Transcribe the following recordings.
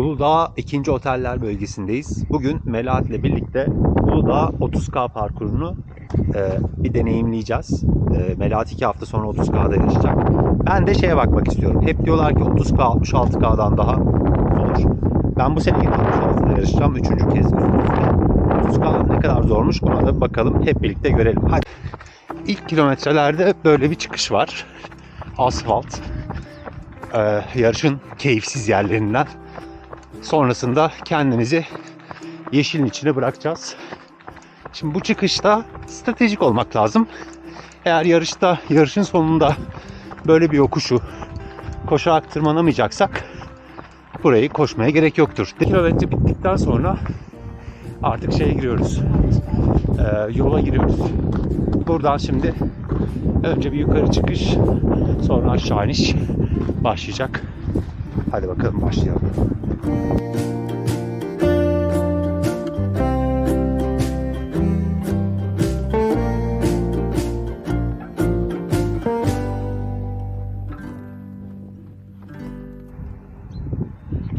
Uludağ 2. Oteller bölgesindeyiz. Bugün Melahat ile birlikte Uludağ 30K parkurunu e, bir deneyimleyeceğiz. E, Melahat 2 hafta sonra 30K'da yarışacak. Ben de şeye bakmak istiyorum. Hep diyorlar ki 30K 66K'dan daha zor. Ben bu sene yine 66'da yarışacağım. Üçüncü kez üst üste. 30K ne kadar zormuş buna da bakalım. Hep birlikte görelim. Hadi. İlk kilometrelerde böyle bir çıkış var. Asfalt. E, yarışın keyifsiz yerlerinden. Sonrasında kendimizi yeşilin içine bırakacağız. Şimdi bu çıkışta stratejik olmak lazım. Eğer yarışta, yarışın sonunda böyle bir yokuşu koşarak tırmanamayacaksak burayı koşmaya gerek yoktur. Kilometre bittikten sonra artık şeye giriyoruz. Ee, yola giriyoruz. Buradan şimdi önce bir yukarı çıkış, sonra aşağı iniş başlayacak. Hadi bakalım başlayalım.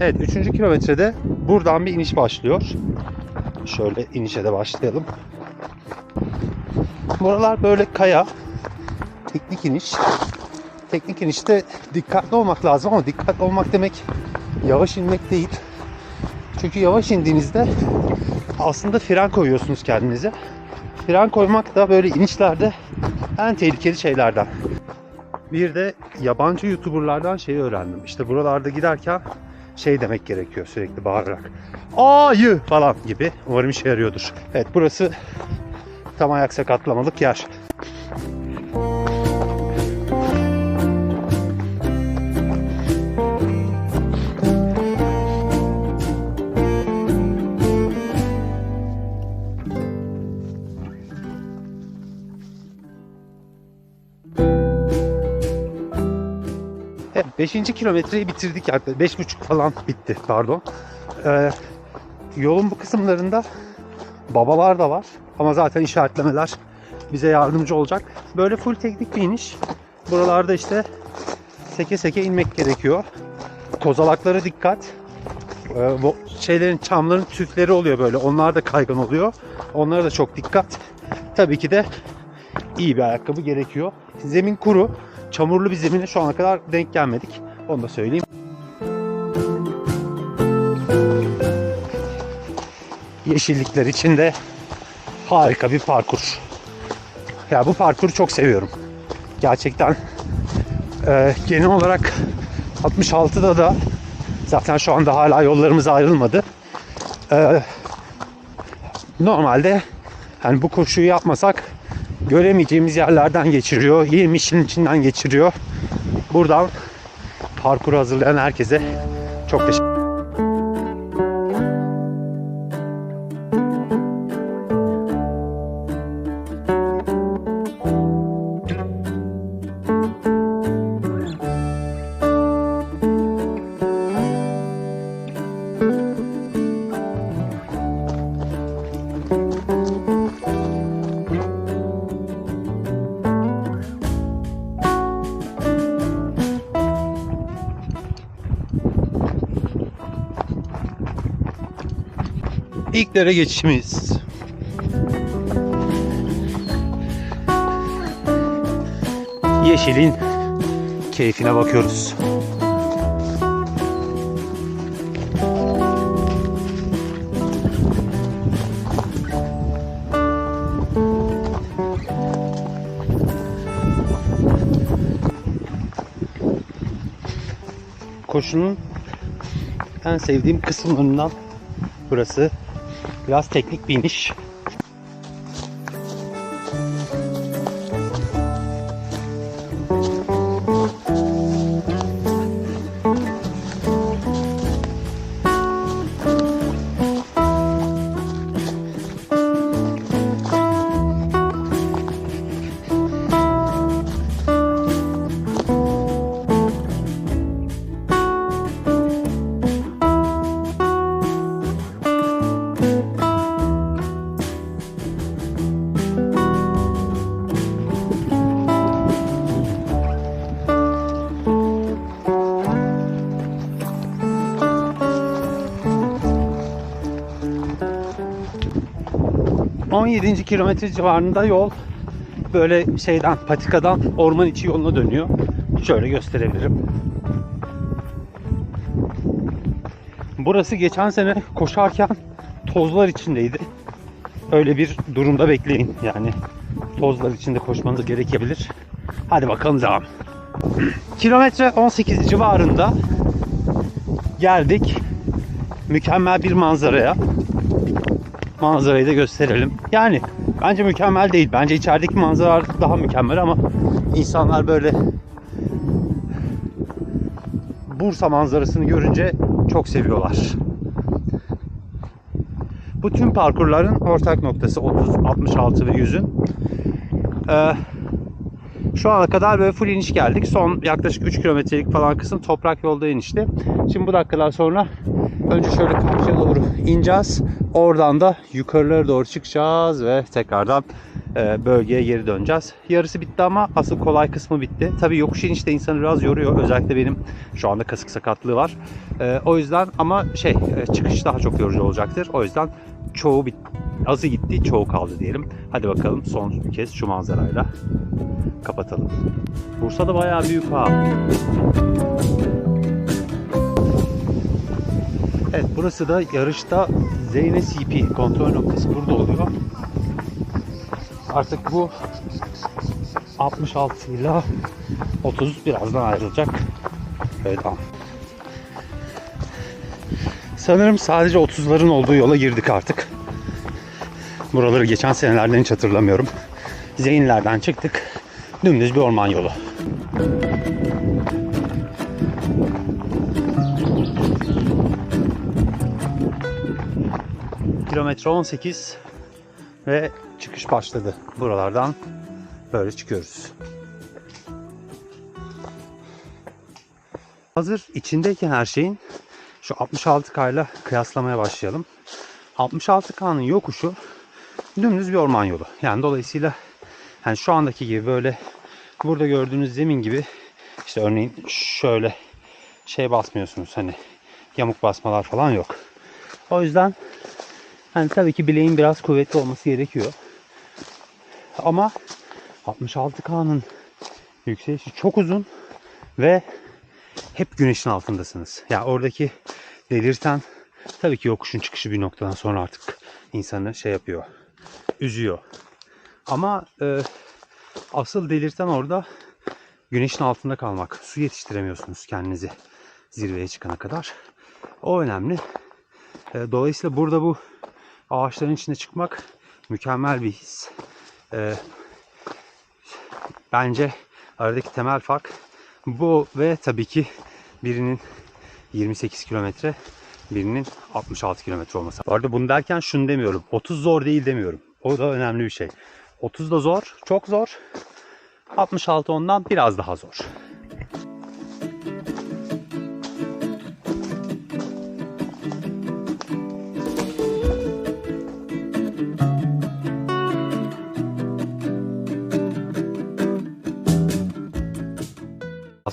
Evet 3. kilometrede buradan bir iniş başlıyor. Şöyle inişe de başlayalım. Buralar böyle kaya. Teknik iniş. Teknik inişte dikkatli olmak lazım ama dikkatli olmak demek yavaş inmek değil. Çünkü yavaş indiğinizde aslında fren koyuyorsunuz kendinize. Fren koymak da böyle inişlerde en tehlikeli şeylerden. Bir de yabancı YouTuber'lardan şeyi öğrendim. İşte buralarda giderken şey demek gerekiyor sürekli bağırarak. Ayı falan gibi. Umarım işe yarıyordur. Evet burası tam ayak sakatlamalık yer. Evet 5. kilometreyi bitirdik yani 5,5 falan bitti pardon. Ee, yolun bu kısımlarında babalar da var ama zaten işaretlemeler bize yardımcı olacak. Böyle full teknik bir iniş. Buralarda işte seke seke inmek gerekiyor. Kozalaklara dikkat. Ee, bu şeylerin çamların tüfleri oluyor böyle. Onlar da kaygan oluyor. Onlara da çok dikkat. Tabii ki de iyi bir ayakkabı gerekiyor. Zemin kuru. Çamurlu bir zemine şu ana kadar denk gelmedik. Onu da söyleyeyim. Yeşillikler içinde harika bir parkur. Ya bu parkuru çok seviyorum. Gerçekten e, genel olarak 66'da da zaten şu anda hala yollarımız ayrılmadı. E, normalde hani bu koşuyu yapmasak göremeyeceğimiz yerlerden geçiriyor. Yemişin içinden geçiriyor. Buradan parkuru hazırlayan herkese çok teşekkür İlklere geçişimiz. Yeşilin keyfine bakıyoruz. Koşunun en sevdiğim kısımlarından burası. Biraz teknik bir iniş. 17. kilometre civarında yol böyle şeyden patikadan orman içi yoluna dönüyor. Şöyle gösterebilirim. Burası geçen sene koşarken tozlar içindeydi. Öyle bir durumda bekleyin yani. Tozlar içinde koşmanız gerekebilir. Hadi bakalım devam. Kilometre 18 civarında geldik. Mükemmel bir manzaraya. Manzarayı da gösterelim. Yani bence mükemmel değil. Bence içerideki manzara daha mükemmel ama insanlar böyle Bursa manzarasını görünce çok seviyorlar. Bu tüm parkurların ortak noktası 30, 66 ve 100'ün. Ee, şu ana kadar böyle full iniş geldik. Son yaklaşık 3 kilometrelik falan kısım toprak yolda inişti. Şimdi bu dakikalar sonra önce şöyle karşıya doğru ineceğiz. Oradan da yukarılara doğru çıkacağız ve tekrardan e, bölgeye geri döneceğiz. Yarısı bitti ama asıl kolay kısmı bitti. Tabii yokuş iniş de insanı biraz yoruyor. Özellikle benim şu anda kasık sakatlığı var. E, o yüzden ama şey e, çıkış daha çok yorucu olacaktır. O yüzden çoğu bit azı gitti, çoğu kaldı diyelim. Hadi bakalım son bir kez şu manzarayla kapatalım. Bursa da bayağı büyük ha. Evet burası da yarışta Zeyne CP kontrol noktası burada oluyor. Artık bu 66 ile 30 birazdan ayrılacak. Evet tamam. Sanırım sadece 30'ların olduğu yola girdik artık. Buraları geçen senelerden hiç hatırlamıyorum. Zeynlerden çıktık. Dümdüz bir orman yolu. Kilometre 18 ve çıkış başladı. Buralardan böyle çıkıyoruz. Hazır içindeyken her şeyin şu 66K ile kıyaslamaya başlayalım. 66K'nın yokuşu dümdüz bir orman yolu. Yani dolayısıyla yani şu andaki gibi böyle burada gördüğünüz zemin gibi işte örneğin şöyle şey basmıyorsunuz hani yamuk basmalar falan yok. O yüzden hani tabii ki bileğin biraz kuvvetli olması gerekiyor. Ama 66K'nın yükselişi çok uzun ve hep güneşin altındasınız. Ya yani oradaki delirten tabii ki yokuşun çıkışı bir noktadan sonra artık insanı şey yapıyor. Üzüyor. Ama e, asıl delirten orada güneşin altında kalmak. Su yetiştiremiyorsunuz kendinizi zirveye çıkana kadar. O önemli. E, dolayısıyla burada bu ağaçların içine çıkmak mükemmel bir his. E, bence aradaki temel fark bu ve tabii ki birinin 28 kilometre, birinin 66 kilometre olması. Bu arada bunu derken şunu demiyorum. 30 zor değil demiyorum. O da önemli bir şey. 30 da zor, çok zor. 66 ondan biraz daha zor.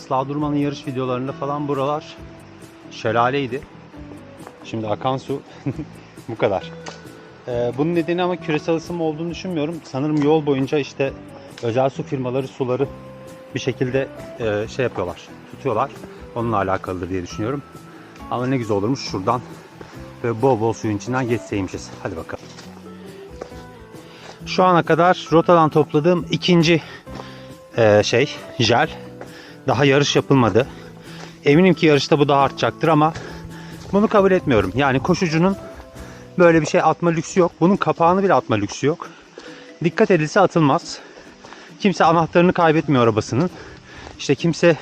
Asla Durman'ın yarış videolarında falan buralar şelaleydi. Şimdi akan su bu kadar. Ee, bunun nedeni ama küresel ısınma olduğunu düşünmüyorum. Sanırım yol boyunca işte özel su firmaları suları bir şekilde e, şey yapıyorlar, tutuyorlar. Onunla alakalıdır diye düşünüyorum. Ama ne güzel olurmuş şuradan ve bol bol suyun içinden geçseymişiz. Hadi bakalım. Şu ana kadar rotadan topladığım ikinci e, şey jel. Daha yarış yapılmadı. Eminim ki yarışta bu daha artacaktır ama bunu kabul etmiyorum. Yani koşucunun böyle bir şey atma lüksü yok. Bunun kapağını bile atma lüksü yok. Dikkat edilse atılmaz. Kimse anahtarını kaybetmiyor arabasının. İşte kimse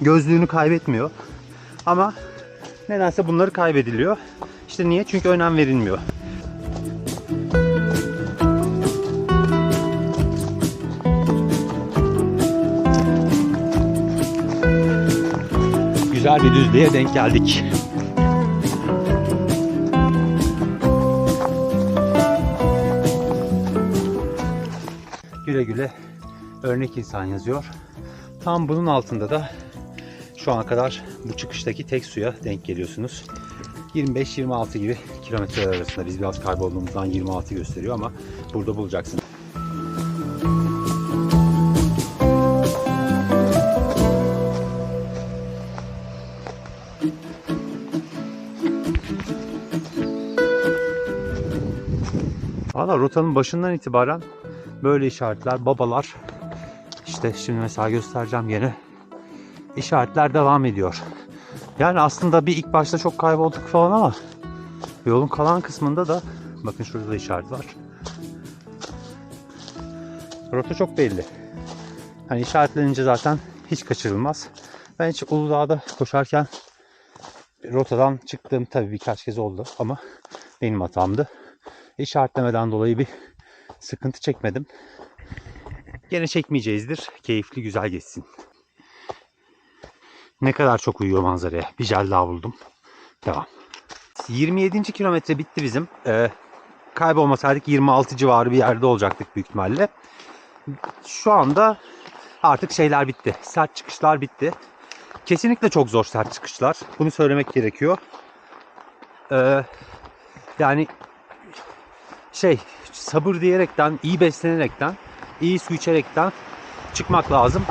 gözlüğünü kaybetmiyor. Ama nedense bunları kaybediliyor. İşte niye? Çünkü önem verilmiyor. Güzel bir düzlüğe denk geldik. Güle güle örnek insan yazıyor. Tam bunun altında da şu ana kadar bu çıkıştaki tek suya denk geliyorsunuz. 25-26 gibi kilometreler arasında. Biz biraz kaybolduğumuzdan 26 gösteriyor ama burada bulacaksın. Valla rotanın başından itibaren böyle işaretler, babalar. İşte şimdi mesela göstereceğim yine. İşaretler devam ediyor. Yani aslında bir ilk başta çok kaybolduk falan ama yolun kalan kısmında da bakın şurada da işaret var. Rota çok belli. Hani işaretlenince zaten hiç kaçırılmaz. Ben hiç Uludağ'da koşarken rotadan çıktığım tabii birkaç kez oldu ama benim hatamdı. İşaretlemeden dolayı bir sıkıntı çekmedim. Gene çekmeyeceğizdir. Keyifli güzel geçsin. Ne kadar çok uyuyor manzaraya. Bir jel daha buldum. Devam. 27. kilometre bitti bizim. Ee, kaybolmasaydık 26 civarı bir yerde olacaktık büyük ihtimalle. Şu anda artık şeyler bitti. Sert çıkışlar bitti. Kesinlikle çok zor sert çıkışlar. Bunu söylemek gerekiyor. Ee, yani şey sabır diyerekten, iyi beslenerekten, iyi su içerekten çıkmak lazım.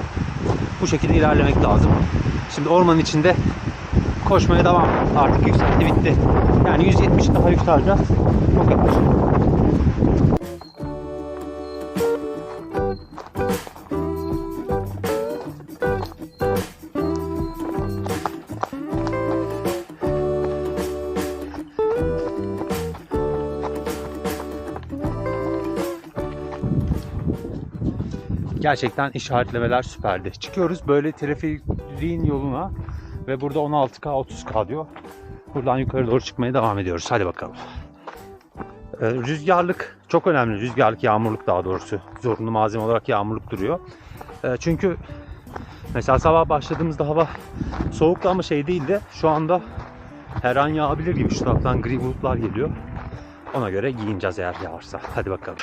Bu şekilde ilerlemek lazım. Şimdi ormanın içinde koşmaya devam. Artık yükselti bitti. Yani 170 daha yükseleceğiz. O kadar. Gerçekten işaretlemeler süperdi. Çıkıyoruz böyle trafiğin yoluna ve burada 16K 30K diyor. Buradan yukarı doğru çıkmaya devam ediyoruz. Hadi bakalım. Ee, rüzgarlık çok önemli. Rüzgarlık, yağmurluk daha doğrusu. Zorunlu malzeme olarak yağmurluk duruyor. Ee, çünkü mesela sabah başladığımızda hava soğuktu ama şey değildi. Şu anda her an yağabilir gibi. Şu taraftan gri bulutlar geliyor. Ona göre giyineceğiz eğer yağarsa. Hadi bakalım.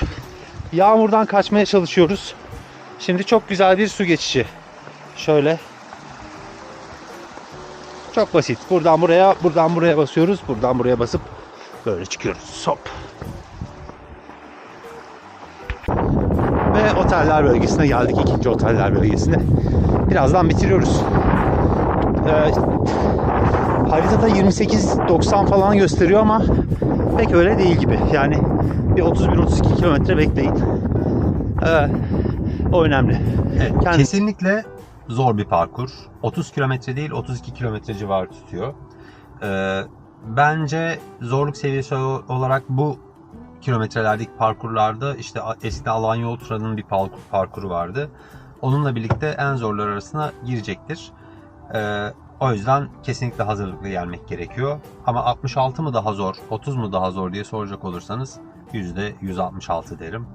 Yağmurdan kaçmaya çalışıyoruz. Şimdi çok güzel bir su geçişi. Şöyle. Çok basit. Buradan buraya, buradan buraya basıyoruz. Buradan buraya basıp böyle çıkıyoruz. Hop. Ve oteller bölgesine geldik. ikinci oteller bölgesine. Birazdan bitiriyoruz. Ee, haritada 28-90 falan gösteriyor ama pek öyle değil gibi. Yani bir 31-32 kilometre bekleyin. Ee, o önemli. Evet, Kendi- Kesinlikle zor bir parkur. 30 kilometre değil 32 kilometre civarı tutuyor. Ee, bence zorluk seviyesi olarak bu kilometrelerdeki parkurlarda işte eskiden Alanya Ultra'nın bir parkur, parkuru vardı. Onunla birlikte en zorlar arasına girecektir. Ee, o yüzden kesinlikle hazırlıklı gelmek gerekiyor. Ama 66 mı daha zor, 30 mu daha zor diye soracak olursanız %166 derim.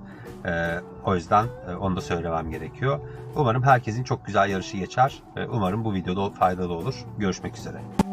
Ee, o yüzden e, onu da söylemem gerekiyor. Umarım herkesin çok güzel yarışı geçer. Ee, Umarım bu videoda faydalı olur. Görüşmek üzere.